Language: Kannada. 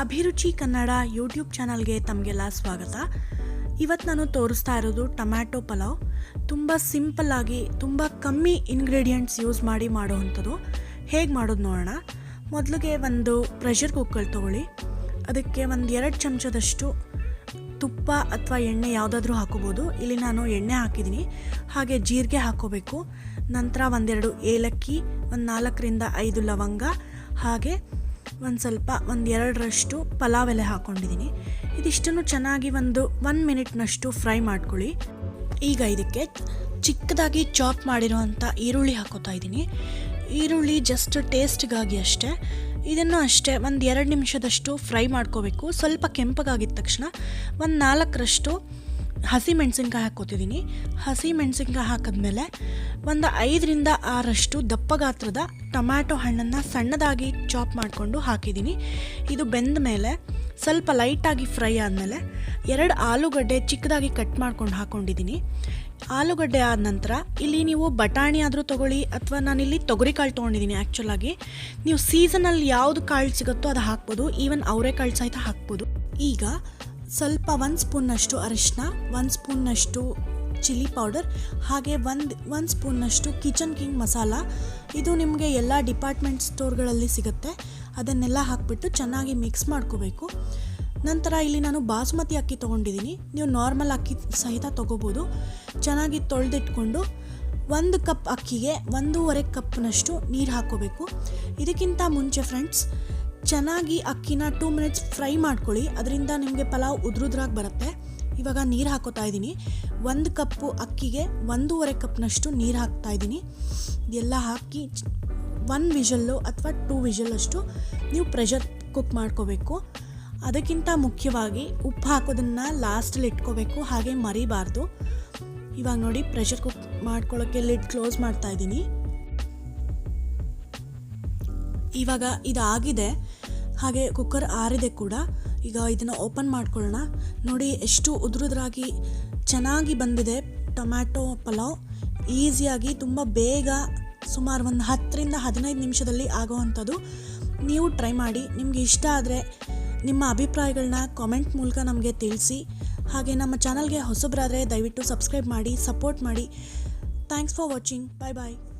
ಅಭಿರುಚಿ ಕನ್ನಡ ಯೂಟ್ಯೂಬ್ ಚಾನಲ್ಗೆ ತಮಗೆಲ್ಲ ಸ್ವಾಗತ. ಇವತ್ತು ನಾನು ತೋರಿಸ್ತಾ ಇರೋದು ಟೊಮ್ಯಾಟೊ ಪಲಾವ್. ತುಂಬ ಸಿಂಪಲ್ಲಾಗಿ ತುಂಬ ಕಮ್ಮಿ ಇಂಗ್ರೀಡಿಯೆಂಟ್ಸ್ ಯೂಸ್ ಮಾಡಿ ಮಾಡೋವಂಥದ್ದು ಹೇಗೆ ಮಾಡೋದು ನೋಡೋಣ. ಮೊದಲಿಗೆ ಒಂದು ಪ್ರೆಷರ್ ಕುಕ್ಕರ್ ತೊಗೊಳ್ಳಿ. ಅದಕ್ಕೆ ಒಂದು ಎರಡು ಚಮಚದಷ್ಟು ತುಪ್ಪ ಅಥವಾ ಎಣ್ಣೆ ಯಾವುದಾದ್ರೂ ಹಾಕೋಬೋದು. ಇಲ್ಲಿ ನಾನು ಎಣ್ಣೆ ಹಾಕಿದ್ದೀನಿ ಹಾಗೆ ಜೀರಿಗೆ ಹಾಕೋಬೇಕು. ನಂತರ ಒಂದೆರಡು ಏಲಕ್ಕಿ, ಒಂದು ನಾಲ್ಕರಿಂದ ಐದು ಲವಂಗ, ಹಾಗೆ ಒಂದು ಸ್ವಲ್ಪ ಒಂದು ಎರಡರಷ್ಟು ಪಲಾವ್ ಎಲೆ ಹಾಕ್ಕೊಂಡಿದ್ದೀನಿ ಇದಿಷ್ಟನ್ನು ಚೆನ್ನಾಗಿ ಒಂದು ಒನ್ ಮಿನಿಟ್ನಷ್ಟು ಫ್ರೈ ಮಾಡ್ಕೊಳ್ಳಿ. ಈಗ ಇದಕ್ಕೆ ಚಿಕ್ಕದಾಗಿ ಚಾಪ್ ಮಾಡಿರೋವಂಥ ಈರುಳ್ಳಿ ಹಾಕೋತಾ ಇದ್ದೀನಿ ಈರುಳ್ಳಿ ಜಸ್ಟ್ ಟೇಸ್ಟ್ಗಾಗಿ ಅಷ್ಟೇ. ಇದನ್ನು ಅಷ್ಟೇ ಒಂದು ಎರಡು ನಿಮಿಷದಷ್ಟು ಫ್ರೈ ಮಾಡ್ಕೋಬೇಕು. ಸ್ವಲ್ಪ ಕೆಂಪಗಾಗಿದ್ದ ತಕ್ಷಣ ಒಂದು ನಾಲ್ಕರಷ್ಟು ಹಸಿ ಮೆಣಸಿನ್ಕಾಯಿ ಹಾಕ್ಕೋತಿದ್ದೀನಿ ಹಸಿ ಮೆಣಸಿನ್ಕಾಯಿ ಹಾಕಿದ್ಮೇಲೆ ಒಂದು ಐದರಿಂದ ಆರಷ್ಟು ದಪ್ಪ ಗಾತ್ರದ ಟೊಮ್ಯಾಟೊ ಹಣ್ಣನ್ನು ಸಣ್ಣದಾಗಿ ಚಾಪ್ ಮಾಡಿಕೊಂಡು ಹಾಕಿದ್ದೀನಿ ಇದು ಬೆಂದ ಮೇಲೆ ಸ್ವಲ್ಪ ಲೈಟಾಗಿ ಫ್ರೈ ಆದಮೇಲೆ ಎರಡು ಆಲೂಗಡ್ಡೆ ಚಿಕ್ಕದಾಗಿ ಕಟ್ ಮಾಡ್ಕೊಂಡು ಹಾಕ್ಕೊಂಡಿದ್ದೀನಿ ಆಲೂಗಡ್ಡೆ ಆದ ನಂತರ ಇಲ್ಲಿ ನೀವು ಬಟಾಣಿ ಆದರೂ ತೊಗೊಳ್ಳಿ ಅಥವಾ ನಾನಿಲ್ಲಿ ತೊಗರಿ ಕಾಳು ತೊಗೊಂಡಿದ್ದೀನಿ ಆ್ಯಕ್ಚುಲಾಗಿ ನೀವು ಸೀಸನಲ್ಲಿ ಯಾವುದು ಕಾಳು ಸಿಗುತ್ತೋ ಅದು ಹಾಕ್ಬೋದು. ಈವನ್ ಅವರೆಕಾಳು ಸಹಿತ ಹಾಕ್ಬೋದು. ಈಗ ಸ್ವಲ್ಪ ಒಂದು ಸ್ಪೂನ್ನಷ್ಟು ಅರಿಶಿನ ಒಂದು ಸ್ಪೂನ್ನಷ್ಟು ಚಿಲ್ಲಿ ಪೌಡರ್, ಹಾಗೆ ಒಂದು ಒಂದು ಸ್ಪೂನ್ನಷ್ಟು ಕಿಚನ್ ಕಿಂಗ್ ಮಸಾಲ. ಇದು ನಿಮಗೆ ಎಲ್ಲ ಡಿಪಾರ್ಟ್ಮೆಂಟ್ ಸ್ಟೋರ್ಗಳಲ್ಲಿ ಸಿಗುತ್ತೆ. ಅದನ್ನೆಲ್ಲ ಹಾಕ್ಬಿಟ್ಟು ಚೆನ್ನಾಗಿ ಮಿಕ್ಸ್ ಮಾಡ್ಕೋಬೇಕು. ನಂತರ ಇಲ್ಲಿ ನಾನು ಬಾಸುಮತಿ ಅಕ್ಕಿ ತೊಗೊಂಡಿದ್ದೀನಿ. ನೀವು ನಾರ್ಮಲ್ ಅಕ್ಕಿ ಸಹಿತ ತೊಗೋಬೋದು. ಚೆನ್ನಾಗಿ ತೊಳೆದಿಟ್ಕೊಂಡು ಒಂದು ಕಪ್ ಅಕ್ಕಿಗೆ ಒಂದೂವರೆ ಕಪ್ನಷ್ಟು ನೀರು ಹಾಕೋಬೇಕು ಇದಕ್ಕಿಂತ ಮುಂಚೆ ಫ್ರೆಂಡ್ಸ್ ಚೆನ್ನಾಗಿ ಅಕ್ಕಿನ ಟೂ ಮಿನಿಟ್ಸ್ ಫ್ರೈ ಮಾಡ್ಕೊಳ್ಳಿ. ಅದರಿಂದ ನಿಮಗೆ ಪಲಾವ್ ಉದ್ರುದ್ರಾಗಿ ಬರುತ್ತೆ. ಇವಾಗ ನೀರು ಹಾಕೋತಾ ಇದ್ದೀನಿ. ಒಂದು ಕಪ್ಪು ಅಕ್ಕಿಗೆ ಒಂದೂವರೆ ಕಪ್ನಷ್ಟು ನೀರು ಹಾಕ್ತಾ ಇದ್ದೀನಿ. ಎಲ್ಲ ಹಾಕಿ ಒನ್ ವಿಷಲ್ಲು ಅಥವಾ ಟೂ ವಿಷಲ್ಲಷ್ಟು ನೀವು ಪ್ರೆಷರ್ ಕುಕ್ ಮಾಡ್ಕೋಬೇಕು. ಅದಕ್ಕಿಂತ ಮುಖ್ಯವಾಗಿ ಉಪ್ಪು ಹಾಕೋದನ್ನು ಲಾಸ್ಟಲ್ಲಿ ಇಟ್ಕೋಬೇಕು. ಹಾಗೆ ಮರಿಬಾರ್ದು. ಇವಾಗ ನೋಡಿ ಪ್ರೆಷರ್ ಕುಕ್ ಮಾಡ್ಕೊಳ್ಳೋಕ್ಕೆ ಲಿಡ್ ಕ್ಲೋಸ್ ಮಾಡ್ತಾ ಇದ್ದೀನಿ. ಇವಾಗ ಇದಾಗಿದೆ. ಹಾಗೆ ಕುಕ್ಕರ್ ಆರಿದೆ ಕೂಡ. ಈಗ ಇದನ್ನು ಓಪನ್ ಮಾಡ್ಕೊಳ್ಳೋಣ. ನೋಡಿ ಎಷ್ಟು ಉದುರುದ್ರಾಗಿ ಚೆನ್ನಾಗಿ ಬಂದಿದೆ ಟೊಮ್ಯಾಟೊ ಪಲಾವ್. ಈಸಿಯಾಗಿ ತುಂಬ ಬೇಗ ಸುಮಾರು ಒಂದು ಹತ್ತರಿಂದ ಹದಿನೈದು ನಿಮಿಷದಲ್ಲಿ ಆಗೋವಂಥದ್ದು. ನೀವು ಟ್ರೈ ಮಾಡಿ. ನಿಮಗೆ ಇಷ್ಟ ಆದರೆ ನಿಮ್ಮ ಅಭಿಪ್ರಾಯಗಳನ್ನ ಕಾಮೆಂಟ್ ಮೂಲಕ ನಮಗೆ ತಿಳಿಸಿ. ಹಾಗೆ ನಮ್ಮ ಚಾನಲ್ಗೆ ಹೊಸಬರಾದರೆ ದಯವಿಟ್ಟು ಸಬ್ಸ್ಕ್ರೈಬ್ ಮಾಡಿ, ಸಪೋರ್ಟ್ ಮಾಡಿ. Thanks for watching. Bye bye